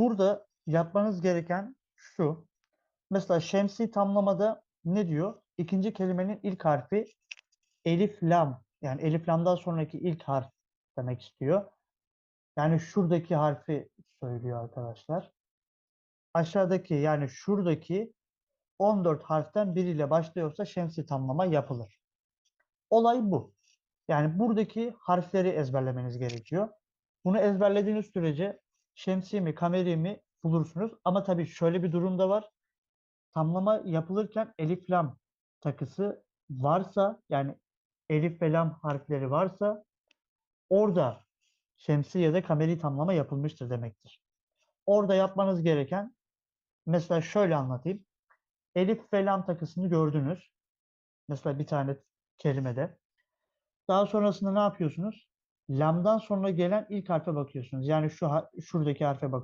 burada yapmanız gereken şu. Mesela şemsi tamlamada ne diyor? İkinci kelimenin ilk harfi elif lam. Yani elif lamdan sonraki ilk harf demek istiyor. Yani şuradaki harfi söylüyor arkadaşlar. Aşağıdaki yani şuradaki 14 harften biriyle başlıyorsa şemsi tamlama yapılır. Olay bu. Yani buradaki harfleri ezberlemeniz gerekiyor. Bunu ezberlediğiniz sürece şemsi mi, kameri mi bulursunuz. Ama tabii şöyle bir durum da var. Tamlama yapılırken elif lam takısı varsa yani elif ve lam harfleri varsa orada şemsi ya da kameri tamlama yapılmıştır demektir. Orada yapmanız gereken mesela şöyle anlatayım. Elif ve lam takısını gördünüz. Mesela bir tane kelimede. Daha sonrasında ne yapıyorsunuz? Lam'dan sonra gelen ilk harfe bakıyorsunuz. Yani şu şuradaki harfe bak.